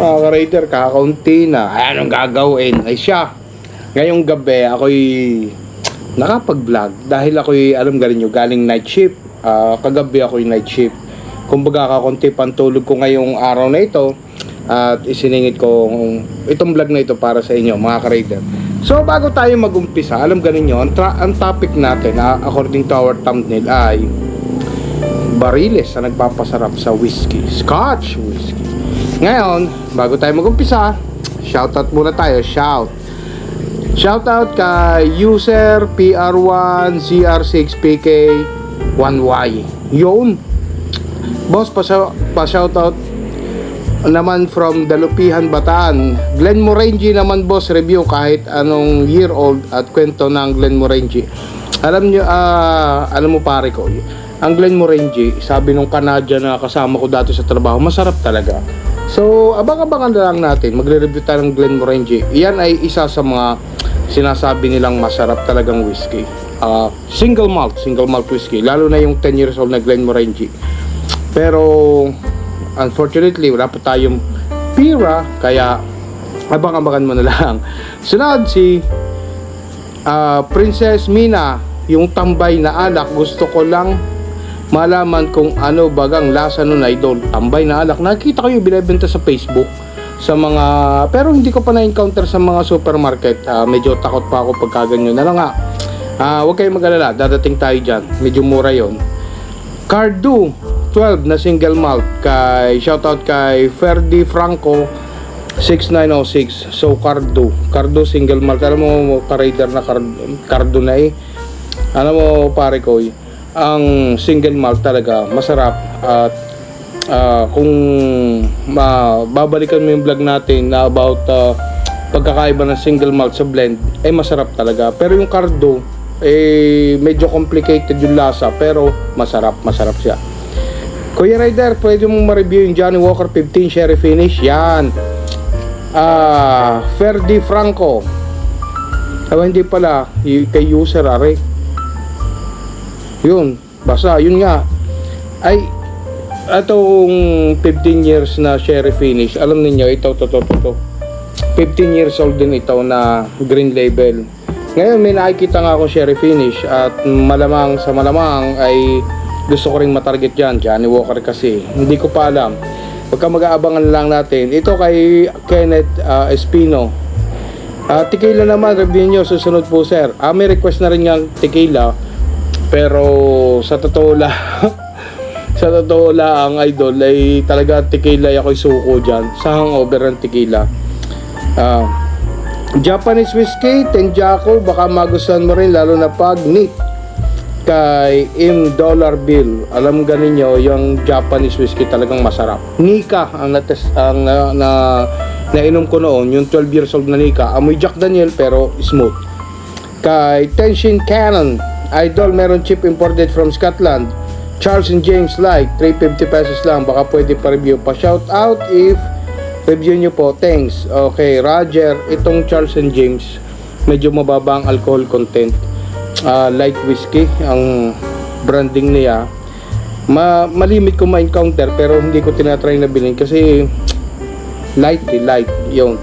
Mga ka-raider, kakaunti na. Anong gagawin? Ay siya. Ngayong gabi, ako'y nakapag-vlog dahil ako'y, alam galing nyo, galing night shift. Ah, kagabi ako'y night shift. Kumbaga, kakunti pantulog ko ngayong araw na ito at isiningit ko itong vlog na ito para sa inyo, mga ka-raider. So, bago tayo mag-umpisa, alam galing nyo, ang, ang topic natin, ah, according to our thumbnail, ay bariles na nagpapasarap sa whiskey. Scotch whiskey. Ngayon, bago tayo mag-umpisa, shoutout muna tayo. Shout. Shoutout kay user PR1CR6PK1Y. Yun. Boss, pa, pa shoutout naman from Dalupihan, Bataan. Glen Morenji naman boss review kahit anong year old at kwento ng Glen Morenji. Alam nyo, ah, alam mo pare ko, ang Glen Morenji, sabi nung Canadian na kasama ko dati sa trabaho, masarap talaga. So, abang-abangan na lang natin, magre-review tayo ng Glen Morenji. Iyan ay isa sa mga sinasabi nilang masarap talagang whiskey. Ah, single malt, single malt whiskey, lalo na yung 10 years old na Glen Morenji. Pero unfortunately wala pa tayong pira kaya abang-abangan mo na lang. Sunod si ah, Princess Mina, yung tambay na alak, gusto ko lang malaman kung ano bagang lasa nun idol. Tambay na alak. Nakita ko yung binibenta sa Facebook sa mga pero hindi ko pa na-encounter sa mga supermarket. Ah, medyo takot pa ako pagka ganyan lang nga. Ah, huwag kayong mag-alala, dadating tayo diyan. Medyo mura 'yon. Cardu 12 na single malt kay shoutout kay Ferdi Franco 6906 so Cardo Cardo single malt alam mo ka-raider na Cardo, Cardo na eh alam mo pare ko eh, ang single malt talaga masarap at ah, kung ma babalikan mo yung vlog natin na about ah, pagkakaiba ng single malt sa blend eh masarap talaga pero yung Cardo eh medyo complicated yung lasa pero masarap masarap siya Kuya Rider, pwede mong ma-review yung Johnny Walker 15 Sherry Finish? Yan. Ah, Ferdi Franco. Ah, hindi pala. Kay user, are. Yun. Basta, yun nga. Ay, atong 15 years na Sherry Finish. Alam niyo ito, to, to, to, to. 15 years old din ito na green label. Ngayon, may nakikita nga akong Sherry Finish at malamang sa malamang ay gusto ko ring matarget yan Johnny Walker kasi hindi ko pa alam pagka mag-aabangan lang natin ito kay Kenneth ah, Espino Ah, tequila naman review nyo susunod po sir ah, may request na rin yung tequila pero sa totoo lang sa totoo lang ang idol ay talaga tequila ako'y suko dyan sa hangover ng tequila Ah, Japanese whiskey, Tenjaku, baka magustuhan mo rin lalo na pag neat kay M Dollar Bill. Alam ganin nyo, yung Japanese whiskey talagang masarap. Nika ang nates ang na, na nainom ko noon, yung 12 years old na Nika. Amoy Jack Daniel pero smooth. Kay Tenshin Cannon, Idol meron chip imported from Scotland. Charles and James Light, 350 pesos lang. Baka pwede pa review pa. Shout out if review nyo po. Thanks. Okay, Roger, itong Charles and James, medyo mababa ang alcohol content ah, light whiskey ang branding niya ma malimit ko ma-encounter pero hindi ko tinatry na bilhin kasi light eh, light yun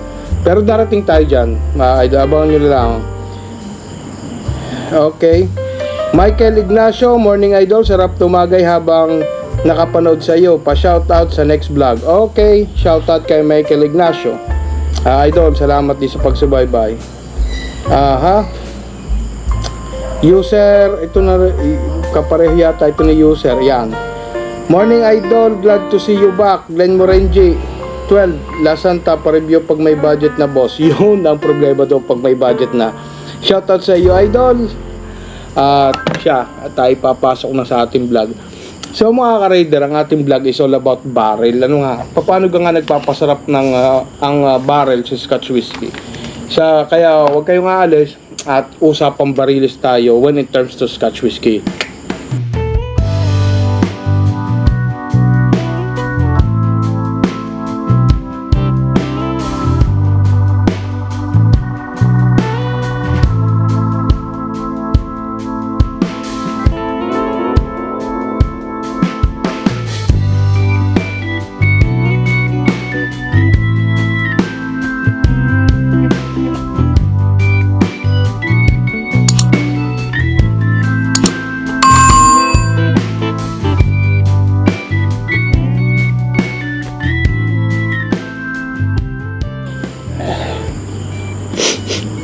pero darating tayo dyan uh, abangan nyo lang okay Michael Ignacio Morning Idol sarap tumagay habang nakapanood sa iyo pa shoutout sa next vlog okay shoutout kay Michael Ignacio Ah, Idol salamat din sa pagsubaybay aha User, ito na kapareho yata ito ni user. Yan. Morning Idol, glad to see you back. Glenn Morenji, 12. La Santa pa-review pag may budget na boss. Yun ang problema daw pag may budget na. Shoutout sa iyo Idol. At siya, at tayo papasok na sa ating vlog. So mga ka-raider, ang ating vlog is all about barrel. Ano nga, paano ka nga nagpapasarap ng ah, ang ah, barrel sa Scotch Whiskey? Sa, kaya huwag kayong aalis at usapang bariles tayo when it comes to Scotch Whiskey.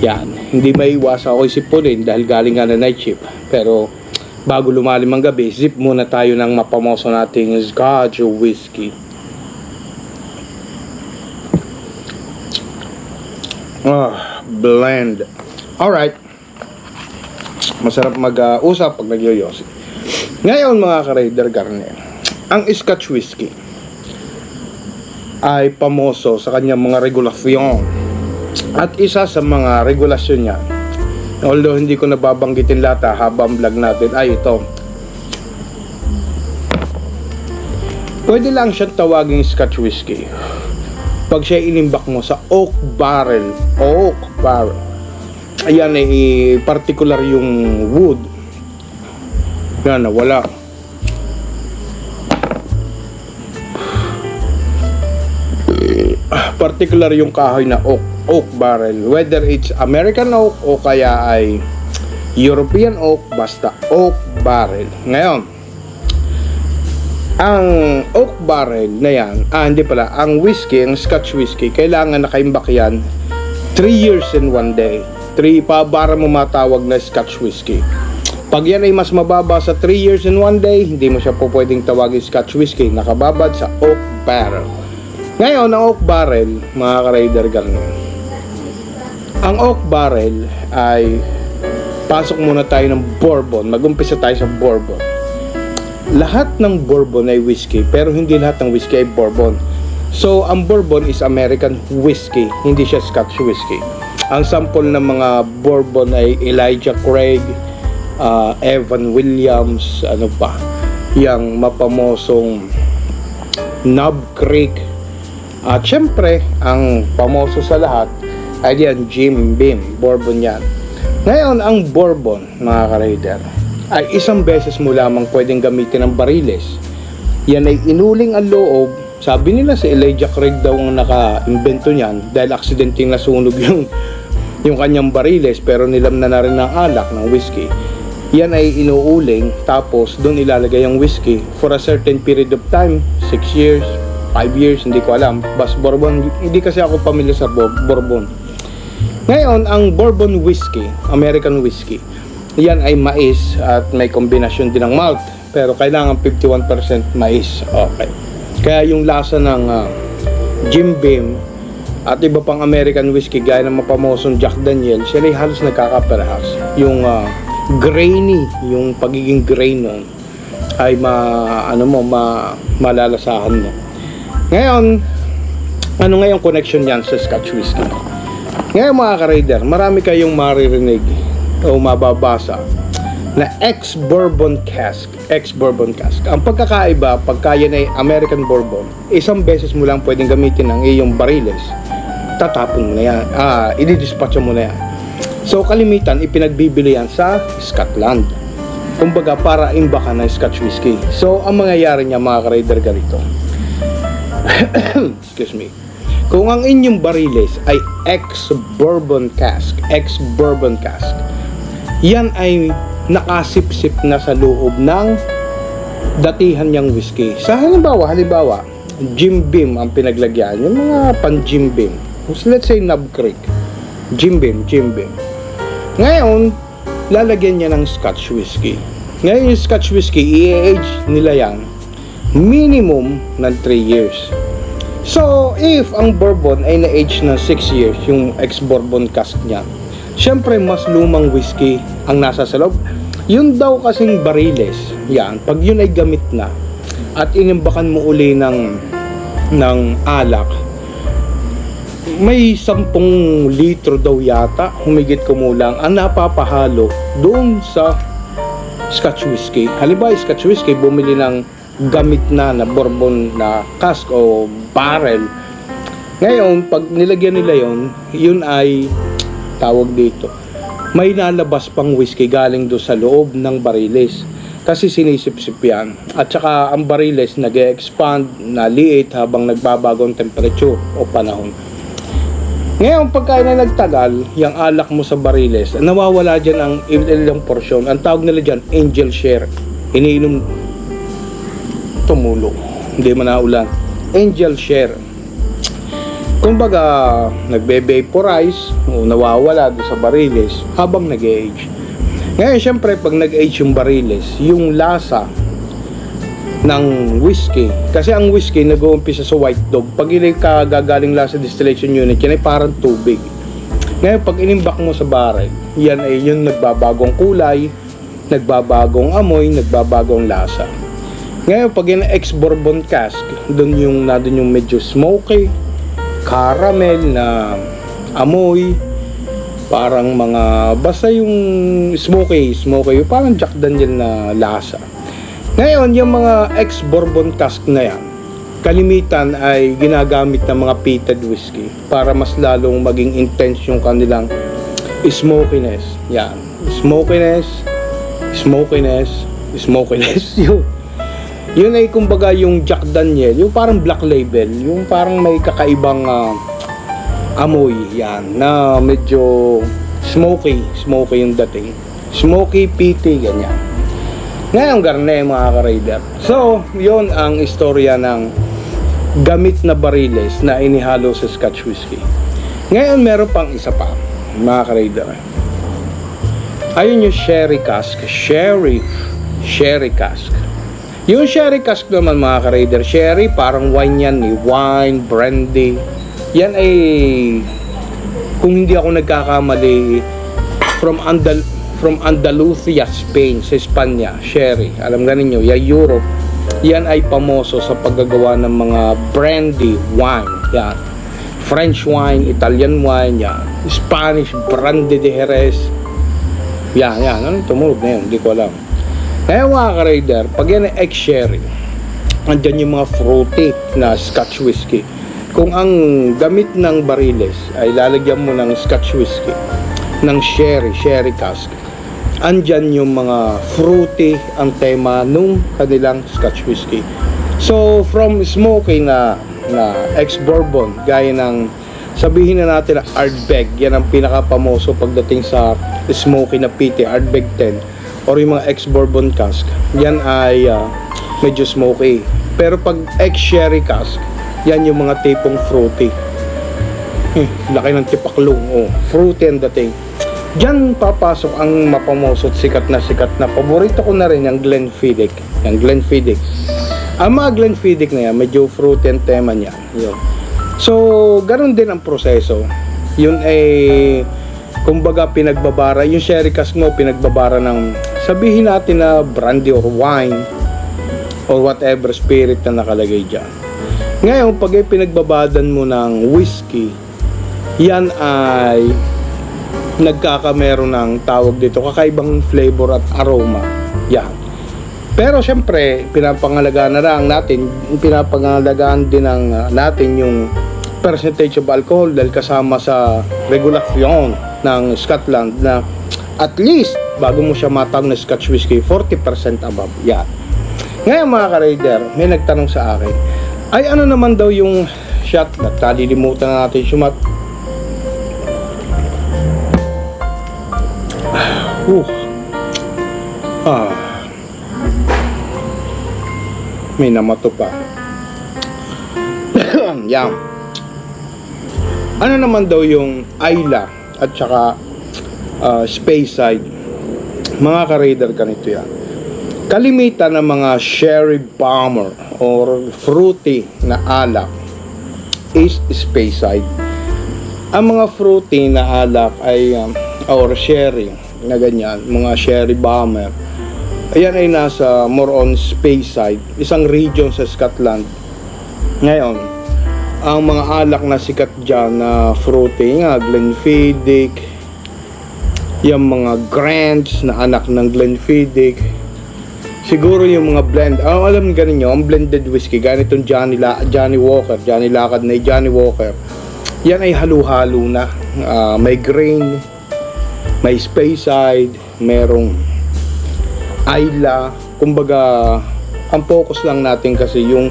Yan, hindi may iwas ako isipunin dahil galing nga na night shift. Pero bago lumalim ang gabi, zip muna tayo ng mapamoso nating Scotch whiskey. Ah, blend. Alright. Masarap mag-usap pag nagyoyosi. Ngayon mga ka-Raider Garne, ang Scotch whiskey ay pamoso sa kanyang mga regulasyon. At isa sa mga regulasyon niya, although hindi ko nababanggitin lahat ha, habang vlog natin, ay ito. Pwede lang siyang tawaging Scotch whiskey pag siya inimbak mo sa oak barrel. Oak barrel. Ayan ay particular yung wood. Yan, nawala. particular yung kahoy na oak, oak barrel. Whether it's American oak o kaya ay European oak, basta oak barrel. Ngayon, ang oak barrel na yan, ah hindi pala, ang whiskey, ang scotch whiskey, kailangan nakaimbak yan 3 years and 1 day. 3 pa para mo matawag na scotch whiskey. Pag yan ay mas mababa sa 3 years and 1 day, hindi mo siya po pwedeng tawagin scotch whiskey. Nakababad sa oak barrel. Ngayon, ang oak barrel, mga ka-raider ganun. Ang oak barrel ay pasok muna tayo ng bourbon. Mag-umpisa tayo sa bourbon. Lahat ng bourbon ay whiskey, pero hindi lahat ng whiskey ay bourbon. So, ang bourbon is American whiskey, hindi siya Scotch whiskey. Ang sample ng mga bourbon ay Elijah Craig, uh, Evan Williams, ano pa, yung mapamosong Knob Creek, at syempre, ang pamoso sa lahat ay diyan Jim Beam, Bourbon yan. Ngayon, ang Bourbon, mga ka-raider, ay isang beses mo lamang pwedeng gamitin ng bariles. Yan ay inuling ang loob. Sabi nila si Elijah Craig daw ang naka-invento niyan dahil aksidenteng nasunog yung yung kanyang bariles pero nilam na na rin ng alak ng whiskey. Yan ay inuuling tapos doon ilalagay ang whiskey for a certain period of time, 6 years, 5 years, hindi ko alam. Bas Bourbon, hindi kasi ako pamilya sa Bo- Bourbon. Ngayon, ang Bourbon whiskey, American whiskey, yan ay mais at may kombinasyon din ng malt. Pero kailangan 51% mais. Okay. Kaya yung lasa ng ah, Jim Beam at iba pang American whiskey gaya ng mapamosong Jack Daniel, sila ay halos nagkakaparehas. Yung ah, grainy, yung pagiging grain nun ay ma ano mo ma malalasahan mo. Ngayon, ano ngayong connection yan sa Scotch whiskey? Ngayon mga ka-raider, marami kayong maririnig o mababasa na ex-bourbon cask, ex-bourbon cask. Ang pagkakaiba, pagka yan ay American bourbon, isang beses mo lang pwedeng gamitin ang iyong bariles. Tatapon mo na yan. Ah, i-dispatch mo na yan. So, kalimitan, ipinagbibili yan sa Scotland. Kumbaga, para imbakan ng Scotch whiskey. So, ang mangyayari niya, mga ka-raider, ganito. Excuse me. Kung ang inyong bariles ay ex-bourbon cask, ex-bourbon cask, yan ay nakasipsip na sa loob ng datihan niyang whiskey. Sa halimbawa, halimbawa, Jim Beam ang pinaglagyan, yung mga pan Jim Beam. Let's say Knob Creek. Jim Beam, Jim Beam. Ngayon, lalagyan niya ng Scotch whiskey. Ngayon yung Scotch whiskey, i-age nila yan minimum ng 3 years. So, if ang bourbon ay na-age ng 6 years, yung ex-bourbon cask niya, syempre mas lumang whiskey ang nasa sa loob. Yun daw kasing bariles, yan, pag yun ay gamit na, at inimbakan mo uli ng, ng alak, may 10 litro daw yata, humigit kumulang, ang napapahalo doon sa Scotch whiskey. Halimbawa, Scotch whiskey, bumili ng gamit na na bourbon na cask o barrel. Ngayon, pag nilagyan nila yon, yun ay tawag dito. May nalabas pang whiskey galing do sa loob ng bariles. Kasi sinisip-sip yan. At saka ang bariles nag expand na liit habang nagbabago ang temperature o panahon. Ngayon, pagka na nagtagal, yung alak mo sa bariles, nawawala dyan ang ilang porsyon. Ang tawag nila dyan, angel share. Iniinom tumulo. Hindi man naulan. Angel share. kumbaga nagbe-vaporize o nawawala doon sa bariles habang nag-age. Ngayon, syempre, pag nag-age yung bariles, yung lasa ng whiskey, kasi ang whiskey nag-uumpisa sa white dog, pag yun ay kagagaling lang sa distillation unit, yan ay parang tubig. Ngayon, pag inimbak mo sa barrel, yan ay yung nagbabagong kulay, nagbabagong amoy, nagbabagong lasa. Ngayon, pag yung ex-bourbon cask, doon yung, na doon yung medyo smoky, caramel na amoy, parang mga, basta yung smoky, smoky, yung parang Jack Daniel na lasa. Ngayon, yung mga ex-bourbon cask na yan, kalimitan ay ginagamit ng mga peated whiskey para mas lalong maging intense yung kanilang smokiness. Yan. Smokiness, smokiness, smokiness. yun. Yun ay kumbaga yung Jack Daniel, yung parang black label, yung parang may kakaibang ah, amoy yan na medyo smoky, smoky yung dating. Smoky, peaty, ganyan. Ngayon, garne mga ka-raider. So, yun ang istorya ng gamit na bariles na inihalo sa Scotch whiskey. Ngayon, meron pang isa pa, mga ka-raider. Ayun yung sherry cask. Sherry. Sherry cask. Yung sherry cask naman mga ka-raider, sherry parang wine yan, eh. wine, brandy. Yan ay, kung hindi ako nagkakamali, from Andal from Andalusia, Spain, sa Espanya, sherry. Alam nga ninyo, ya Europe, yan ay pamoso sa paggagawa ng mga brandy wine. Yan. French wine, Italian wine, yan. Spanish, brandy de Jerez. Yan, yan. Ano tumunog na yun? Hindi ko alam. Kaya mga ka-raider, pag yan ay ex-sherry, andyan yung mga fruity na scotch whiskey. Kung ang gamit ng bariles ay lalagyan mo ng scotch whiskey, ng sherry, sherry cask, andyan yung mga fruity ang tema nung kanilang scotch whiskey. So, from smoky na, na ex-bourbon, gaya ng sabihin na natin na Ardbeg, yan ang pinakapamoso pagdating sa smoky na peaty, Ardbeg 10, or yung mga ex-bourbon cask, yan ay ah, medyo smoky. Pero pag ex-sherry cask, yan yung mga tipong fruity. Eh, laki ng tipaklong, oh, fruity ang dating. Diyan papasok ang mapamoso at sikat na sikat na paborito ko na rin yung Glenfiddich. Yung Glenfiddich. Ang mga Glenfiddich na yan, medyo fruity ang tema niya. Yun. So, ganun din ang proseso. Yun ay, kumbaga pinagbabara, yung sherry cask mo, pinagbabara ng, sabihin natin na brandy or wine, or whatever spirit na nakalagay dyan. Ngayon, pag pinagbabadan mo ng whiskey, yan ay nagkakamero ng tawag dito, kakaibang flavor at aroma. Yan. Pero syempre, pinapangalagaan na lang natin, pinapangalagaan din ng uh, natin yung percentage of alcohol dahil kasama sa regulasyon ng Scotland na at least bago mo siya matang na Scotch whiskey 40% above. Yan. Ngayon mga ka-raider, may nagtanong sa akin, ay ano naman daw yung shot na talilimutan na natin sumat. Uh. Ah. May namato pa. Yan. Ano naman daw yung Ayla at saka uh, Speyside? Mga ka-raider ganito yan. Kalimitan ng mga sherry bomber or fruity na alak is Speyside. Ang mga fruity na alak ay um, or sherry na ganyan, mga sherry bomber. Ayan ay nasa more on Speyside, isang region sa Scotland. Ngayon, ang mga alak na sikat dyan na fruity nga, Glenfiddich, yung mga Grants na anak ng Glenfiddich, siguro yung mga blend, ang alam nga ninyo, ang blended whiskey, ganitong Johnny, La, Johnny Walker, Johnny Lakad na Johnny Walker, yan ay halo-halo na. Ah, may grain, may Speyside, merong Ayla, kumbaga, ang focus lang natin kasi yung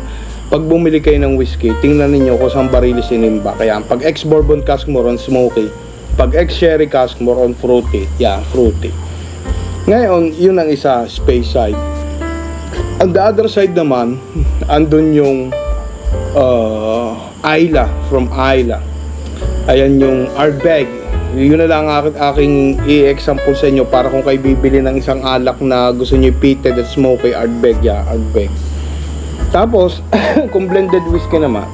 pag bumili kayo ng whiskey, tingnan ninyo kung saan barili sinimba. Kaya pag ex-bourbon cask more on smoky, pag ex-sherry cask more on fruity. Yeah, fruity. Ngayon, yun ang isa, Speyside. On the other side naman, andun yung uh, Ayla from Ayla. Ayan yung Ardbeg. Yun na lang aking, aking i-example sa inyo para kung kayo bibili ng isang alak na gusto nyo peated at smoky Ardbeg. Yeah, Ardbeg. Tapos, kung blended whiskey naman,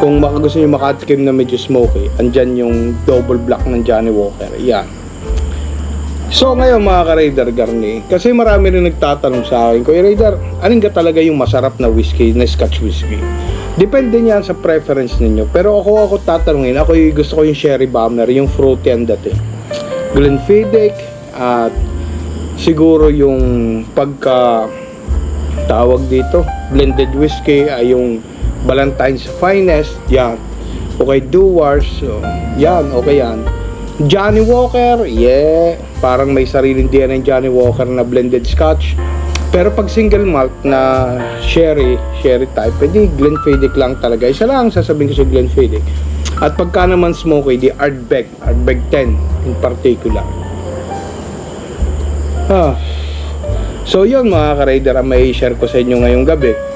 kung baka gusto nyo makatikim na medyo smoky, andyan yung double black ng Johnny Walker. Yan. So ngayon mga ka-Raider Garni, kasi marami rin nagtatanong sa akin, Kuya Raider, alin ka talaga yung masarap na whiskey, na scotch whiskey? Depende niyan sa preference ninyo. Pero ako ako tatanungin, ako yung gusto ko yung sherry bomber, yung fruity ang dating. Glenfiddich, at siguro yung pagka tawag dito, blended whiskey ay yung Valentine's Finest, yan. Okay, Dewars, so, yan, okay yan. Johnny Walker, yeah, parang may sariling DNA ng Johnny Walker na blended scotch. Pero pag single malt na sherry, sherry type, pwede Glenfiddich lang talaga. Isa lang sasabihin ko sa Glenfiddich. At pagka naman smoky, di Ardbeg, Ardbeg 10 in particular. Ah. So yun mga ka-raider ang may share ko sa inyo ngayong gabi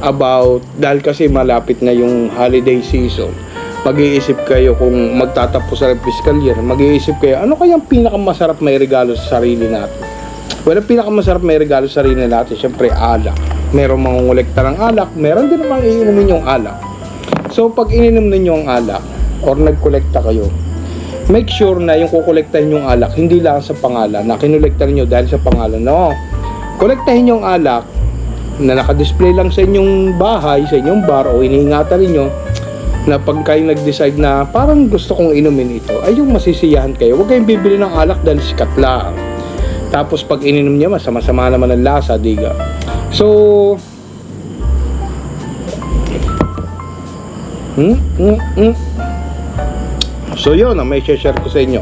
about dahil kasi malapit na yung holiday season mag-iisip kayo kung magtatapos sa fiscal year mag-iisip kayo ano kayang pinakamasarap may regalo sa sarili natin? Well ang pinakamasarap may regalo sa sarili natin syempre alak. Meron mangungulekta ng alak meron din namang iinumin yung alak. So pag ininom ninyo ang alak or nagkolekta kayo make sure na yung kukolektahin yung alak hindi lang sa pangalan na kinolekta niyo dahil sa pangalan no? Kolektahin yung alak na nakadisplay lang sa inyong bahay, sa inyong bar o iniingatan ninyo na pag kayo nag-decide na parang gusto kong inumin ito, ay yung masisiyahan kayo. Huwag kayong bibili ng alak dahil sikat lang. Tapos pag ininom niya, masama-sama naman ang lasa, diga. So, hmm, hmm, hmm. So yun, ang may share ko sa inyo.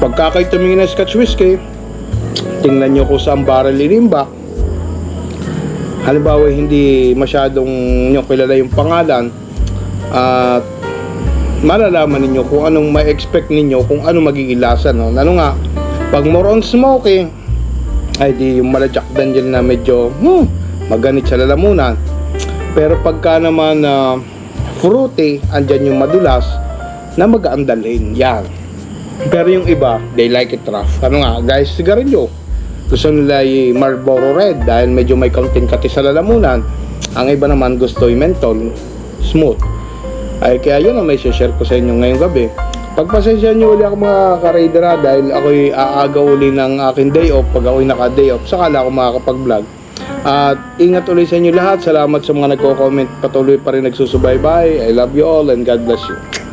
Pagka kayo tumingin ng Scotch Whiskey, tingnan nyo kung saan barrel inimbak. Halimbawa, hindi masyadong nyo kilala yung pangalan at malalaman ninyo kung anong ma-expect ninyo, kung ano magiging lasa. No? Ano nga, pag more on smoky, ay di yung malajak danjel na medyo hmm, maganit sa lalamunan. Pero pagka naman na fruity, andyan yung madulas na mag-aandalhin. Yan. Pero yung iba, they like it rough. Ano nga, guys, sigarilyo. Gusto nila yung Marlboro Red dahil medyo may kaunting kati sa lalamunan. Ang iba naman gusto yung menthol, smooth. Ay kaya yun ang may share ko sa inyo ngayong gabi. Pagpasensya nyo uli ako mga ka-raidera dahil ako'y aaga uli ng aking day off. Pag ako'y naka-day off, sakala ako makakapag-vlog. At ingat ulit sa inyo lahat. Salamat sa mga nagko-comment. Patuloy pa rin nagsusubaybay. I love you all and God bless you.